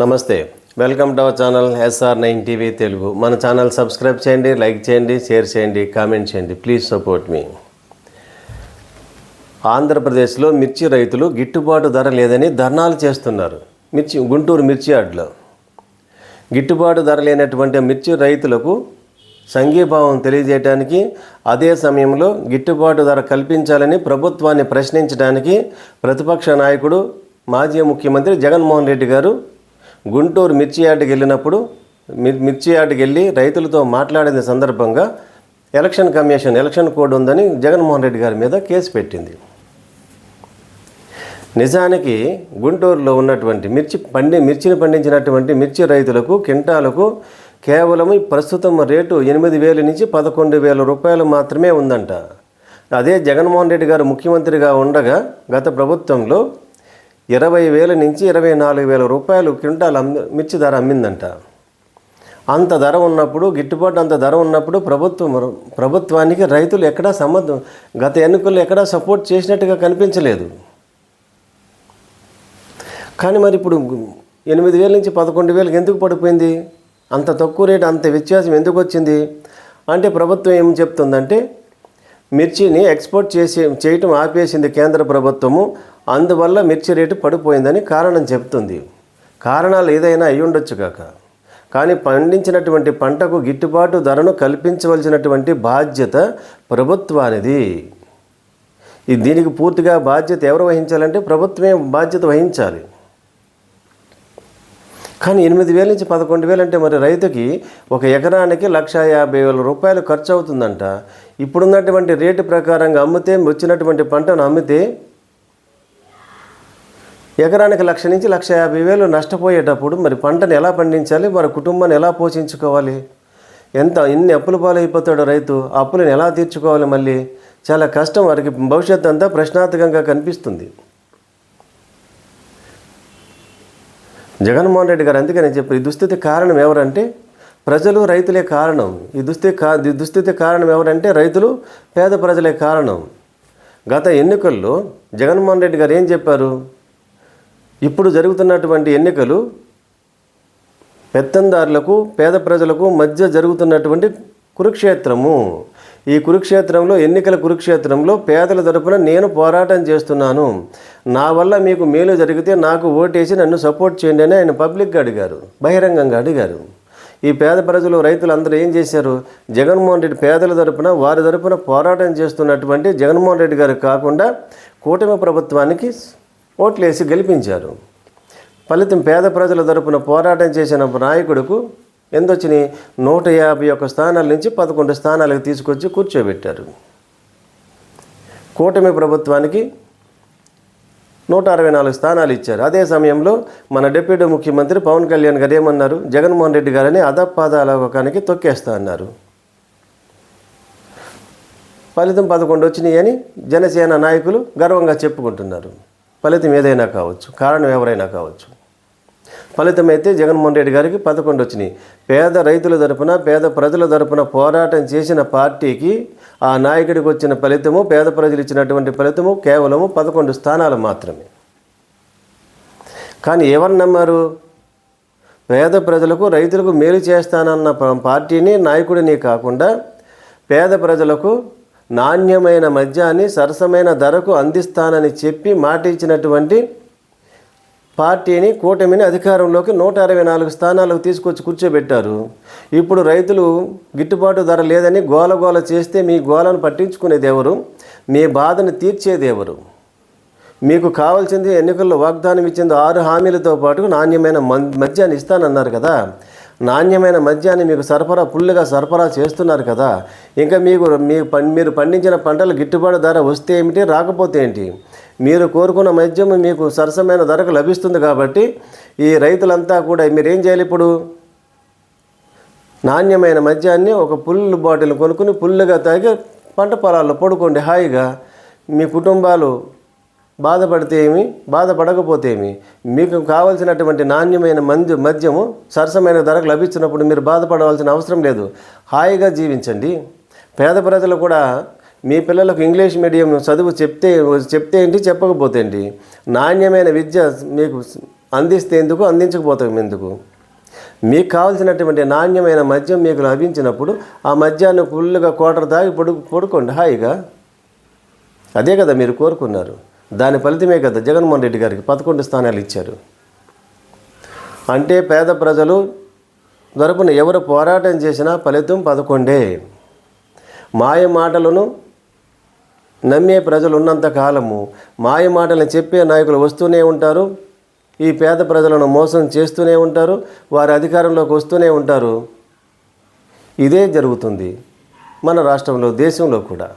నమస్తే. Welcome to our channel SR nine TV Telugu. మన channel subscribe చేయండి like చేయండి షేర్ చేయండి కామెంట్ చేయండి. Please support me. ఆంధ్రప్రదేశ్లో మిర్చి రైతులు గిట్టుబాటు ధర లేదని ధర్నాలు చేస్తున్నారు. మిర్చి గుంటూరు మిర్చి యార్డ్లో. గిట్టుబాటు ధర లేనటువంటి మిర్చి రైతులకు సంఘీభావం తెలియజేయడానికి అదే సమయంలో గిట్టుబాటు ధర కల్పించాలని ప్రభుత్వాన్ని ప్రశ్నించడానికి ప్రతిపక్ష నాయకుడు మాజీ ముఖ్యమంత్రి జగన్మోహన్ రెడ్డి గారు గుంటూరు మిర్చి యార్డుకి వెళ్ళినప్పుడు మిర్- మిర్చి యార్డుకి వెళ్ళి రైతులతో మాట్లాడిన సందర్భంగా ఎలక్షన్ కమిషన్ ఎలక్షన్ కోడ్ ఉందని జగన్మోహన్ రెడ్డి గారి మీద కేసు పెట్టింది. నిజానికి గుంటూరులో ఉన్నటువంటి మిర్చి పండి మిర్చిని పండించినటువంటి మిర్చి రైతులకు కింటాలకు కేవలం ఈ ప్రస్తుతం రేటు ఎనిమిది వేల నుంచి పదకొండు వేల రూపాయలు మాత్రమే ఉందంట. అదే జగన్మోహన్ రెడ్డి గారు ముఖ్యమంత్రిగా ఉండగా గత ప్రభుత్వంలో ఇరవై వేల నుంచి ఇరవై నాలుగు వేల రూపాయలు క్వింటాల్ అమ్మి మిర్చి ధర అమ్మిందంట. అంత ధర ఉన్నప్పుడు గిట్టుబాటు అంత ధర ఉన్నప్పుడు ప్రభుత్వం ప్రభుత్వానికి రైతులు ఎక్కడా సంబంధం గత ఎన్నికల్లో ఎక్కడా సపోర్ట్ చేసినట్టుగా కనిపించలేదు. కానీ మరి ఇప్పుడు ఎనిమిది వేల నుంచి పదకొండు వేలకు ఎందుకు పడిపోయింది? అంత తక్కువ రేటు అంత వ్యత్యాసం ఎందుకు వచ్చింది? అంటే ప్రభుత్వం ఏం చెప్తుందంటే మిర్చిని ఎక్స్పోర్ట్ చేసే చేయటం ఆపేసింది కేంద్ర ప్రభుత్వము. అందువల్ల మిర్చి రేటు పడిపోయిందని కారణం చెప్తుంది. కారణాలు ఏదైనా అయి ఉండొచ్చు కాక. కానీ పండించినటువంటి పంటకు గిట్టుబాటు ధరను కల్పించవలసినటువంటి బాధ్యత ప్రభుత్వానిది. దీనికి పూర్తిగా బాధ్యత ఎవరు వహించాలంటే ప్రభుత్వమే బాధ్యత వహించాలి. కానీ ఎనిమిది వేల నుంచి పదకొండు వేలు అంటే మరి రైతుకి ఒక ఎకరానికి లక్ష యాభై వేల రూపాయలు ఖర్చు అవుతుందంట ఇప్పుడున్నటువంటి రేటు ప్రకారంగా అమ్మితే వచ్చినటువంటి పంటను అమ్మితే ఎకరానికి లక్ష నుంచి లక్ష యాభై వేలు నష్టపోయేటప్పుడు మరి పంటను ఎలా పండించాలి? మరి కుటుంబాన్ని ఎలా పోషించుకోవాలి? ఎంత ఎన్ని అప్పుల పాలైపోతాడో రైతు? అప్పులను ఎలా తీర్చుకోవాలి మళ్ళీ? చాలా కష్టం. వారికి భవిష్యత్తు అంతా ప్రశ్నార్థకంగా కనిపిస్తుంది. జగన్మోహన్ రెడ్డి గారు అందుకని చెప్పి ఈ దుస్థితి కారణం ఎవరంటే ప్రజలు రైతులే కారణం. ఈ దుస్థితి కా దుస్థితి కారణం ఎవరంటే రైతులు పేద ప్రజలే కారణం. గత ఎన్నికల్లో జగన్మోహన్ రెడ్డి గారు ఏం చెప్పారు? ఇప్పుడు జరుగుతున్నటువంటి ఎన్నికలు పెత్తందారులకు పేద ప్రజలకు మధ్య జరుగుతున్నటువంటి కురుక్షేత్రము. ఈ కురుక్షేత్రంలో ఎన్నికల కురుక్షేత్రంలో పేదల తరపున నేను పోరాటం చేస్తున్నాను. నా వల్ల మీకు మేలు జరిగితే నాకు ఓటేసి నన్ను సపోర్ట్ చేయండి అని ఆయన పబ్లిక్గా అడిగారు బహిరంగంగా అడిగారు. ఈ పేద ప్రజలు రైతులు అందరూ ఏం చేశారు? జగన్మోహన్ రెడ్డి పేదల తరపున వారి తరపున పోరాటం చేస్తున్నటువంటి జగన్మోహన్ రెడ్డి గారు కాకుండా కూటమి ప్రభుత్వానికి ఓట్లేసి గెలిపించారు. ఫలితం పేద ప్రజల తరపున పోరాటం చేసిన నాయకుడుకు ఎందొచ్చినాయి నూట యాభై ఒక్క స్థానాల నుంచి పదకొండు స్థానాలకు తీసుకొచ్చి కూర్చోబెట్టారు. కూటమి ప్రభుత్వానికి నూట అరవై నాలుగు స్థానాలు ఇచ్చారు. అదే సమయంలో మన డిప్యూటీ ముఖ్యమంత్రి పవన్ కళ్యాణ్ గారు ఏమన్నారు? జగన్మోహన్ రెడ్డి గారిని అధపాదాలోకానికి తొక్కేస్తా అన్నారు. ఫలితం పదకొండు వచ్చినాయని జనసేన నాయకులు గర్వంగా చెప్పుకుంటున్నారు. ఫలితం ఏదైనా కావచ్చు కారణం ఎవరైనా కావచ్చు. ఫలితం అయితే జగన్మోహన్ రెడ్డి గారికి పదకొండు వచ్చినాయి. పేద రైతుల తరపున పేద ప్రజల తరపున పోరాటం చేసిన పార్టీకి ఆ నాయకుడికి వచ్చిన ఫలితము పేద ప్రజలు ఇచ్చినటువంటి ఫలితము కేవలము పదకొండు స్థానాలు మాత్రమే. కానీ ఎవరు నమ్మారు? పేద ప్రజలకు రైతులకు మేలు చేస్తానన్న పార్టీని నాయకుడిని కాకుండా పేద ప్రజలకు నాణ్యమైన మద్యాన్ని సరసమైన ధరకు అందిస్తానని చెప్పి మాట ఇచ్చినటువంటి పార్టీని కూటమిని అధికారంలోకి నూట అరవై నాలుగు స్థానాలకు తీసుకొచ్చి కూర్చోబెట్టారు. ఇప్పుడు రైతులు గిట్టుబాటు ధర లేదని గోల గోల చేస్తే మీ గోలను పట్టించుకునేది ఎవరు మీ బాధను తీర్చేది ఎవరు మీకు కావాల్సింది ఎన్నికల్లో వాగ్దానం ఇచ్చింది ఆరు హామీలతో పాటు నాణ్యమైన మద్యాన్ని ఇస్తానన్నారు కదా. నాణ్యమైన మద్యాన్ని మీకు సరఫరా ఫుల్గా సరఫరా చేస్తున్నారు కదా. ఇంకా మీకు మీ మీరు పండించిన పంటలు గిట్టుబాటు ధర వస్తే ఏమిటి రాకపోతే ఏంటి? మీరు కోరుకున్న మద్యం మీకు సరసమైన ధరకు లభిస్తుంది కాబట్టి ఈ రైతులంతా కూడా మీరు ఏం చేయాలి ఇప్పుడు? నాణ్యమైన మద్యాన్ని ఒక పుల్లు బాటిల్ కొనుక్కుని పుల్లుగా తాగి పంట పొలాల్లో పడుకోండి. హాయిగా మీ కుటుంబాలు బాధపడితే ఏమి? బాధపడకపోతే ఏమి మీకు కావలసినటువంటి నాణ్యమైన మందు మద్యము సరసమైన ధరకు లభిస్తున్నప్పుడు మీరు బాధపడవలసిన అవసరం లేదు. హాయిగా జీవించండి. పేద ప్రజలు కూడా మీ పిల్లలకు ఇంగ్లీష్ మీడియం చదువు చెప్తే చెప్తే ఏంటి? చెప్పకపోతే ఏంటి? నాణ్యమైన విద్య మీకు అందిస్తే ఎందుకు? అందించకపోతాం ఎందుకు? మీకు కావాల్సినటువంటి నాణ్యమైన మద్యం మీకు లభించినప్పుడు ఆ మద్యాన్ని ఫుల్గా కోటర దాగి పడు పడుకోండి. హాయిగా. అదే కదా మీరు కోరుకున్నారు. దాని ఫలితమే కదా జగన్మోహన్ రెడ్డి గారికి పదకొండు స్థానాలు ఇచ్చారు. అంటే పేద ప్రజలు తరపున ఎవరు పోరాటం చేసినా ఫలితం పదకొండే. మాయ మాటలను నమ్మే ప్రజలు ఉన్నంత కాలము మాయ మాటలను చెప్పే నాయకులు వస్తూనే ఉంటారు ఈ పేద ప్రజలను మోసం చేస్తూనే ఉంటారు వారి అధికారంలోకి వస్తూనే ఉంటారు. ఇదే జరుగుతుంది మన రాష్ట్రంలో దేశంలో కూడా.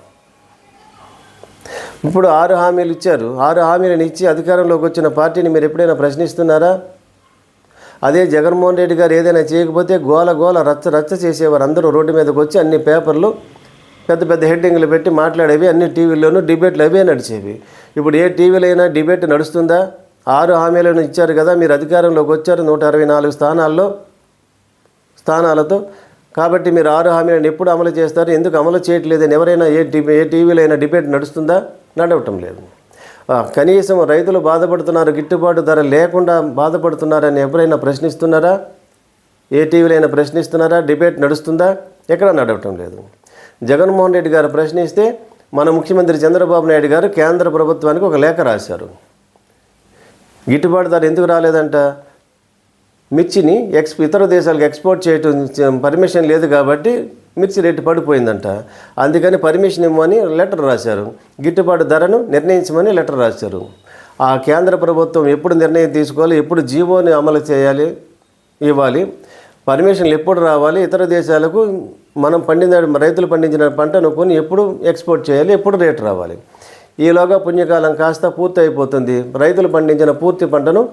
ఇప్పుడు ఆరు హామీలు ఇచ్చారు. ఆరు హామీలను ఇచ్చి అధికారంలోకి వచ్చిన పార్టీని మీరు ఎప్పుడైనా ప్రశ్నిస్తున్నారా? అదే జగన్మోహన్ రెడ్డి గారు ఏదైనా చేయకపోతే గోల గోల రచ్చ రచ్చ చేసేవారు అందరూ రోడ్డు మీదకి వచ్చి అన్ని పేపర్లు పెద్ద పెద్ద హెడ్డింగ్లు పెట్టి మాట్లాడేవి అన్ని టీవీల్లోనూ డిబేట్లు అవే నడిచేవి. ఇప్పుడు ఏ టీవీలో అయినా డిబేట్ నడుస్తుందా? ఆరు హామీలను ఇచ్చారు కదా మీరు అధికారంలోకి వచ్చారు నూట అరవై నాలుగు స్థానాల్లో స్థానాలతో. కాబట్టి మీరు ఆరు హామీలను ఎప్పుడు అమలు చేస్తారు? ఎందుకు అమలు చేయట్లేదని ఎవరైనా ఏ టీవీ ఏ టీవీలో అయినా డిబేట్ నడుస్తుందా? నడవటం లేదు. కనీసం రైతులు బాధపడుతున్నారు గిట్టుబాటు ధర లేకుండా బాధపడుతున్నారని ఎవరైనా ప్రశ్నిస్తున్నారా? ఏ టీవీలో అయినా ప్రశ్నిస్తున్నారా? డిబేట్ నడుస్తుందా? ఎక్కడ నడవటం లేదు. జగన్మోహన్ రెడ్డి గారు ప్రశ్నిస్తే మన ముఖ్యమంత్రి చంద్రబాబు నాయుడు గారు కేంద్ర ప్రభుత్వానికి ఒక లేఖ రాశారు. గిట్టుబాటు ధర ఎందుకు రాలేదంట? మిర్చిని ఎక్స్ ఇతర దేశాలకు ఎక్స్పోర్ట్ చేయటం పర్మిషన్ లేదు కాబట్టి మిర్చి రేటు పడిపోయిందంట. అందుకని పర్మిషన్ ఇవ్వమని లెటర్ రాశారు. గిట్టుబాటు ధరను నిర్ణయించమని లెటర్ రాశారు. ఆ కేంద్ర ప్రభుత్వం ఎప్పుడు నిర్ణయం తీసుకోవాలి ఎప్పుడు జీవోని అమలు చేయాలి ఇవ్వాలి? పర్మిషన్లు ఎప్పుడు రావాలి? ఇతర దేశాలకు మనం పండిన రైతులు పండించిన పంటను కొని ఎప్పుడు ఎక్స్పోర్ట్ చేయాలి ఎప్పుడు రేటు రావాలి? ఈలోగా పుణ్యకాలం కాస్త పూర్తి అయిపోతుంది రైతులు పండించిన పూర్తి పంటను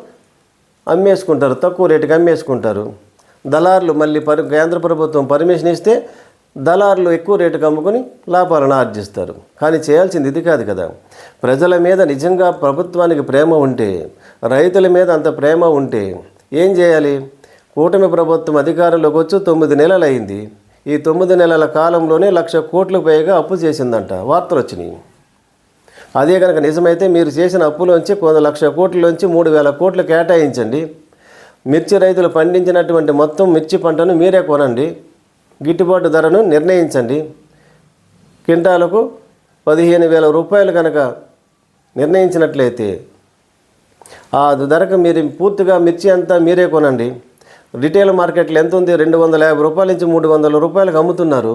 అమ్మేసుకుంటారు తక్కువ రేటుకి అమ్మేసుకుంటారు. దళారులు మళ్ళీ పరి కేంద్ర ప్రభుత్వం పర్మిషన్ ఇస్తే దళారులు ఎక్కువ రేటుకి అమ్ముకొని లాభాలను ఆర్జిస్తారు. కానీ చేయాల్సింది ఇది కాదు కదా. ప్రజల మీద నిజంగా ప్రభుత్వానికి ప్రేమ ఉంటే రైతుల మీద అంత ప్రేమ ఉంటే ఏం చేయాలి? కూటమి ప్రభుత్వం అధికారంలోకి వచ్చి తొమ్మిది నెలలు అయింది. ఈ తొమ్మిది నెలల కాలంలోనే లక్ష కోట్లకు పైగా అప్పు చేసిందంట. వార్తలు వచ్చినాయి. అదే కనుక నిజమైతే మీరు చేసిన అప్పులోంచి కొంత లక్ష కోట్లలోంచి మూడు వేల కోట్లు కేటాయించండి. మిర్చి రైతులు పండించినటువంటి మొత్తం మిర్చి పంటను మీరే కొనండి. గిట్టుబాటు ధరను నిర్ణయించండి. క్వింటాలకు పదిహేను వేల రూపాయలు కనుక నిర్ణయించినట్లయితే ఆ ధరకు మీరు పూర్తిగా మిర్చి అంతా మీరే కొనండి. రిటైల్ మార్కెట్లో ఎంత ఉంది? రెండు వందల యాభై రూపాయల నుంచి మూడు వందల రూపాయలకు అమ్ముతున్నారు.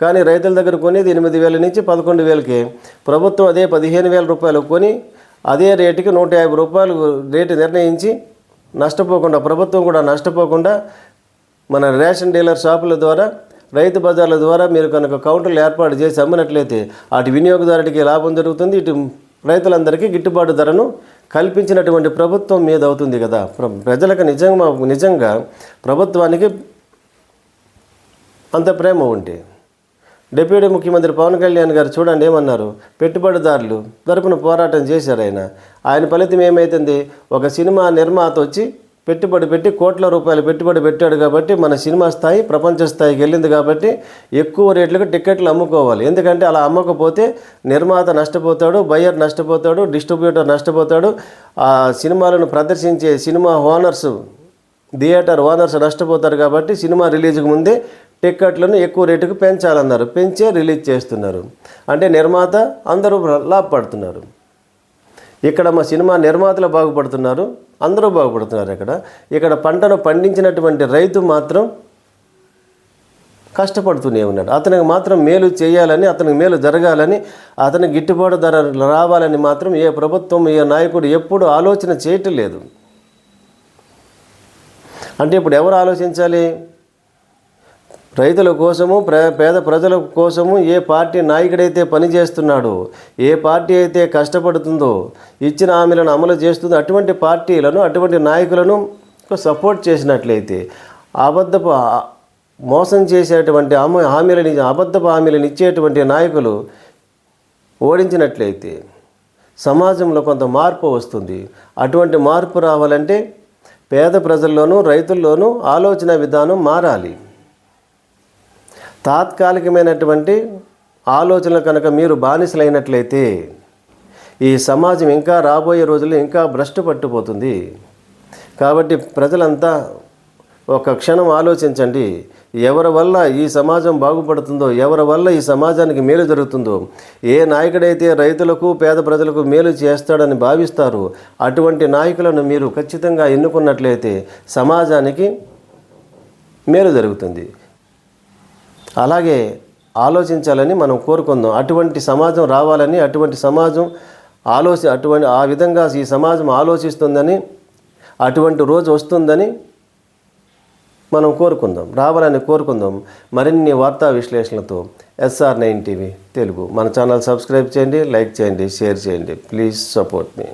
కానీ రైతుల దగ్గర కొనేది ఎనిమిది వేల నుంచి పదకొండు వేలకి. ప్రభుత్వం అదే పదిహేను వేల రూపాయలు కొని అదే రేటుకి నూట యాభై రూపాయలు రేటు నిర్ణయించి నష్టపోకుండా ప్రభుత్వం కూడా నష్టపోకుండా మన రేషన్ డీలర్ షాపుల ద్వారా రైతు బజార్ల ద్వారా మీరు కనుక కౌంటర్లు ఏర్పాటు చేసి అమ్మినట్లయితే అటు వినియోగదారుడికి లాభం జరుగుతుంది ఇటు రైతులందరికీ గిట్టుబాటు ధరను కల్పించినటువంటి ప్రభుత్వం మీద అవుతుంది కదా. ప్రజలకు నిజంగా నిజంగా ప్రభుత్వానికి అంత ప్రేమ ఉంటే. డిప్యూటీ ముఖ్యమంత్రి పవన్ కళ్యాణ్ గారు చూడండి ఏమన్నారు? పెట్టుబడిదారులు తరపున పోరాటం చేశారు ఆయన. ఆయన ఫలితం ఏమైతుంది? ఒక సినిమా నిర్మాత వచ్చి పెట్టుబడి పెట్టి కోట్ల రూపాయలు పెట్టుబడి పెట్టాడు కాబట్టి మన సినిమా స్థాయి ప్రపంచ స్థాయికి వెళ్ళింది కాబట్టి ఎక్కువ రేట్లకు టికెట్లు అమ్ముకోవాలి. ఎందుకంటే అలా అమ్మకపోతే నిర్మాత నష్టపోతాడు బయ్యర్ నష్టపోతాడు డిస్ట్రిబ్యూటర్ నష్టపోతాడు. ఆ సినిమాలను ప్రదర్శించే సినిమా ఓనర్స్ థియేటర్ ఓనర్స్ నష్టపోతారు కాబట్టి సినిమా రిలీజ్కి ముందే టిక్కెట్లను ఎక్కువ రేటుకు పెంచాలన్నారు. పెంచే రిలీజ్ చేస్తున్నారు. అంటే నిర్మాత అందరూ లాభపడుతున్నారు ఇక్కడ మా సినిమా నిర్మాతలు బాగుపడుతున్నారు అందరూ బాగుపడుతున్నారు ఇక్కడ. ఇక్కడ పంటను పండించినటువంటి రైతు మాత్రం కష్టపడుతూనే ఉన్నాడు. అతనికి మాత్రం మేలు చేయాలని అతనికి మేలు జరగాలని అతనికి గిట్టుబాటు ధర రావాలని మాత్రం ఏ ప్రభుత్వం ఏ నాయకుడు ఎప్పుడు ఆలోచన చేయటం లేదు. అంటే ఇప్పుడు ఎవరు ఆలోచించాలి? రైతుల కోసము ప్ర పేద ప్రజల కోసము ఏ పార్టీ నాయకుడైతే పనిచేస్తున్నాడో ఏ పార్టీ అయితే కష్టపడుతుందో ఇచ్చిన హామీలను అమలు చేస్తుందో అటువంటి పార్టీలను అటువంటి నాయకులను సపోర్ట్ చేసినట్లయితే అబద్ధపు మోసం చేసేటువంటి హామీ హామీలని అబద్ధపు హామీలను ఇచ్చేటువంటి నాయకులు ఓడించినట్లయితే సమాజంలో కొంత మార్పు వస్తుంది. అటువంటి మార్పు రావాలంటే పేద ప్రజల్లోనూ రైతుల్లోనూ ఆలోచన విధానం మారాలి. తాత్కాలికమైనటువంటి ఆలోచనలు కనుక మీరు బానిసలైనట్లయితే ఈ సమాజం ఇంకా రాబోయే రోజుల్లో ఇంకా భ్రష్టు పట్టుపోతుంది. కాబట్టి ప్రజలంతా ఒక క్షణం ఆలోచించండి. ఎవరి వల్ల ఈ సమాజం బాగుపడుతుందో ఎవరి వల్ల ఈ సమాజానికి మేలు జరుగుతుందో ఏ నాయకుడైతే రైతులకు పేద ప్రజలకు మేలు చేస్తాడని భావిస్తారు అటువంటి నాయకులను మీరు ఖచ్చితంగా ఎన్నుకున్నట్లయితే సమాజానికి మేలు జరుగుతుంది. అలాగే ఆలోచించాలని మనం కోరుకుందాం. అటువంటి సమాజం రావాలని అటువంటి సమాజం ఆలోచి అటువంటి ఆ విధంగా ఈ సమాజం ఆలోచిస్తుందని అటువంటి రోజు వస్తుందని మనం కోరుకుందాం. రావాలని కోరుకుందాం. మరిన్ని వార్తా విశ్లేషణలతో ఎస్ఆర్ నైన్ టీవీ తెలుగు. మన ఛానల్ సబ్స్క్రైబ్ చేయండి లైక్ చేయండి షేర్ చేయండి. Please support me.